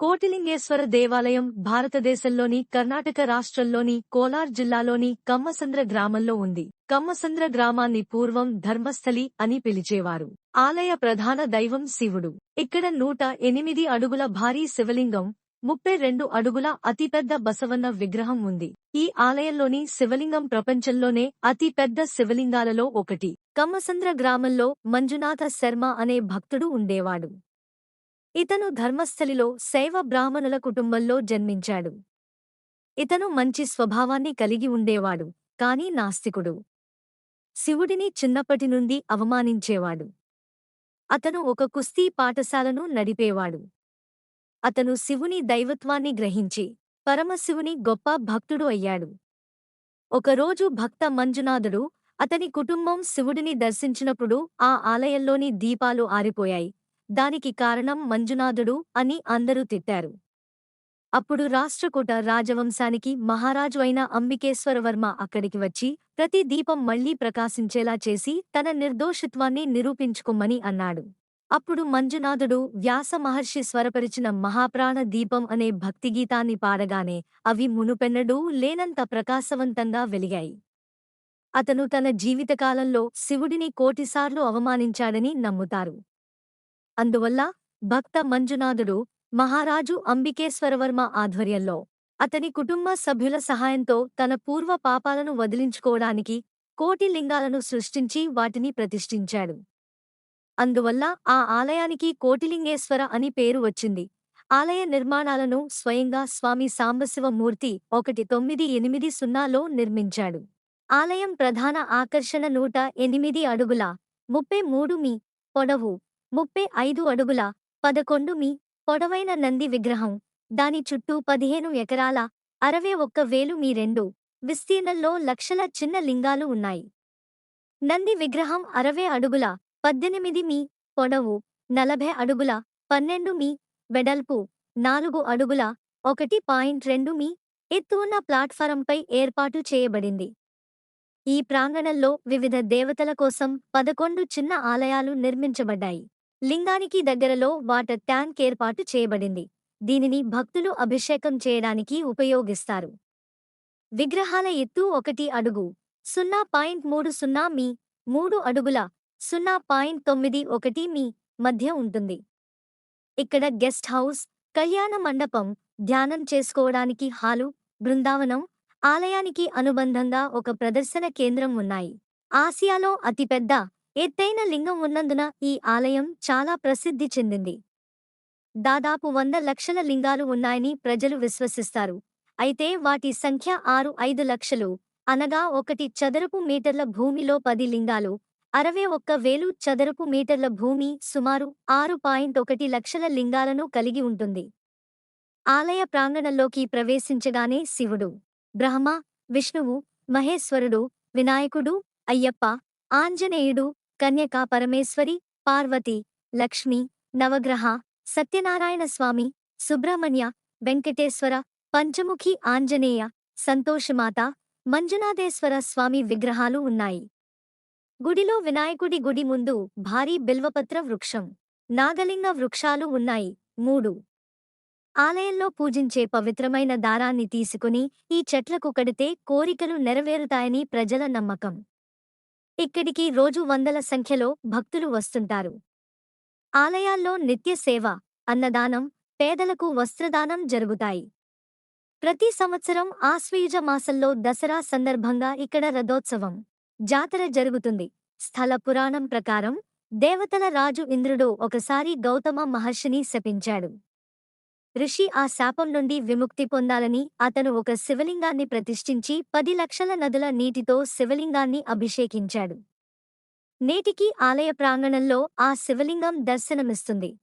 కోటిలింగేశ్వర దేవాలయం భారతదేశంలోని కర్ణాటక రాష్ట్రంలోని కోలార్ జిల్లాలోని కమ్మసంద్ర గ్రామంలో ఉంది. కమ్మసంద్ర గ్రామాన్ని పూర్వం ధర్మస్థలి అని పిలిచేవారు. ఆలయ ప్రధాన దైవం శివుడు. ఇక్కడ నూట ఎనిమిది అడుగుల భారీ శివలింగం ముప్పై రెండు అడుగుల అతిపెద్ద బసవన్న విగ్రహం ఉంది. ఈ ఆలయంలోని శివలింగం ప్రపంచంలోనే అతిపెద్ద శివలింగాలలో ఒకటి. కమ్మసంద్ర గ్రామంలో మంజునాథ శర్మ అనే భక్తుడు ఉండేవాడు. ఇతను ధర్మస్థలిలో శైవ బ్రాహ్మణుల కుటుంబంలో జన్మించాడు. ఇతను మంచి స్వభావాన్ని కలిగి ఉండేవాడు కాని నాస్తికుడు. శివుడిని చిన్నప్పటి నుండి అవమానించేవాడు. అతను ఒక కుస్తీ పాఠశాలను నడిపేవాడు. అతను శివుని దైవత్వాన్ని గ్రహించి పరమశివుని గొప్ప భక్తుడు అయ్యాడు. ఒకరోజు భక్త మంజునాథుడు అతని కుటుంబం శివుడిని దర్శించినప్పుడు ఆ ఆలయంలోని దీపాలు ఆరిపోయాయి. దానికి కారణం మంజునాథుడు అని అందరూ తిట్టారు. అప్పుడు రాష్ట్రకూట రాజవంశానికి మహారాజు అయిన అంబికేశ్వరవర్మ అక్కడికి వచ్చి ప్రతి దీపం మళ్ళీ ప్రకాశించేలా చేసి తన నిర్దోషిత్వాన్ని నిరూపించుకోమని అన్నాడు. అప్పుడు మంజునాథుడు వ్యాస మహర్షి స్వరపరిచిన మహాప్రాణ దీపం అనే భక్తిగీతాన్ని పాడగానే అవి మునుపెన్నడూ లేనంత ప్రకాశవంతంగా వెలిగాయి. అతను తన జీవితకాలంలో శివుడిని కోటిసార్లు అవమానించాడని నమ్ముతారు. అందువల్ల భక్త మంజునాథుడు మహారాజు అంబికేశ్వరవర్మ ఆధ్వర్యంలో అతని కుటుంబ సభ్యుల సహాయంతో తన పూర్వ పాపాలను వదిలించుకోవడానికి కోటి లింగాలను సృష్టించి వాటిని ప్రతిష్ఠించాడు. అందువల్ల ఆ ఆలయానికి కోటిలింగేశ్వర అని పేరు వచ్చింది. ఆలయ నిర్మాణాలను స్వయంగా స్వామి సాంబశివమూర్తి ఒకటి తొమ్మిది ఎనిమిది సున్నాలో నిర్మించాడు. ఆలయం ప్రధాన ఆకర్షణ నూట ఎనిమిది అడుగుల ముప్పై మూడు మీ పొడవు ముప్పై ఐదు అడుగుల పదకొండు మీ పొడవైన నంది విగ్రహం. దాని చుట్టూ పదిహేను ఎకరాల అరవై ఒక్క వేలు మీ రెండు విస్తీర్ణంలో లక్షల చిన్న లింగాలు ఉన్నాయి. నంది విగ్రహం అరవై అడుగుల పద్దెనిమిది మీ పొడవు నలభై అడుగుల పన్నెండు మీ వెడల్పు నాలుగు అడుగుల ఒకటి పాయింట్ రెండు మీ ఎత్తు ఉన్న ప్లాట్ఫారంపై ఏర్పాటు చేయబడింది. ఈ ప్రాంగణంలో వివిధ దేవతల కోసం పదకొండు చిన్న ఆలయాలు నిర్మించబడ్డాయి. లింగానికి దగ్గరలో వాటర్ ట్యాంక్ ఏర్పాటు చేయబడింది. దీనిని భక్తులు అభిషేకం చేయడానికి ఉపయోగిస్తారు. విగ్రహాల ఎత్తు ఒకటి అడుగు సున్నా పాయింట్ మూడు సున్నా మీ మూడు అడుగుల సున్నా పాయింట్ తొమ్మిది ఒకటి మీ మధ్య ఉంటుంది. ఇక్కడ గెస్ట్ హౌస్ కళ్యాణ మండపం ధ్యానం చేసుకోవడానికి హాలు బృందావనం ఆలయానికి అనుబంధంగా ఒక ప్రదర్శన కేంద్రం ఉన్నాయి. ఆసియాలో అతిపెద్ద ఎత్తైన లింగం ఉన్నందున ఈ ఆలయం చాలా ప్రసిద్ధి చెందింది. దాదాపు వంద లక్షల లింగాలు ఉన్నాయని ప్రజలు విశ్వసిస్తారు. అయితే వాటి సంఖ్య ఆరు ఐదు లక్షలు. అనగా ఒకటి చదరపు మీటర్ల భూమిలో పది లింగాలు. అరవై ఒక్క వేలు చదరపు మీటర్ల భూమి సుమారు ఆరు పాయింట్ ఒకటి లక్షల లింగాలను కలిగి ఉంటుంది. ఆలయ ప్రాంగణంలోకి ప్రవేశించగానే శివుడు బ్రహ్మ విష్ణువు మహేశ్వరుడు వినాయకుడు అయ్యప్ప ఆంజనేయుడు కన్యకా పరమేశ్వరి పార్వతి లక్ష్మి నవగ్రహ సత్యనారాయణ స్వామి సుబ్రహ్మణ్య వెంకటేశ్వర పంచముఖి ఆంజనేయ సంతోషమాత మంజునాథేశ్వర స్వామి విగ్రహాలు ఉన్నాయి. గుడిలో వినాయకుడి గుడి ముందు భారీ బిల్వపత్ర వృక్షం నాగలింగ వృక్షాలు ఉన్నాయి. మూడు. ఆలయంలో పూజించే పవిత్రమైన దారాన్ని తీసుకుని ఈ చెట్లకు కడితే కోరికలు నెరవేరుతాయని ప్రజల నమ్మకం. ఇక్కడికి రోజు వందల సంఖ్యలో భక్తులు వస్తుంటారు. ఆలయాల్లో నిత్య సేవ అన్నదానం పేదలకు వస్త్రదానం జరుగుతాయి. ప్రతి సంవత్సరం ఆశ్వయుజ మాసంలో దసరా సందర్భంగా ఇక్కడ రథోత్సవం జాతర జరుగుతుంది. స్థల పురాణం ప్రకారం దేవతల రాజు ఇంద్రుడు ఒకసారి గౌతమ మహర్షిని శపించాడు. ఋషి ఆ శాపం నుండి విముక్తి పొందాలని అతను ఒక శివలింగాన్ని ప్రతిష్ఠించి పది లక్షల నదుల నీటితో శివలింగాన్ని అభిషేకించాడు. నేటికి ఆలయ ప్రాంగణంలో ఆ శివలింగం దర్శనమిస్తుంది.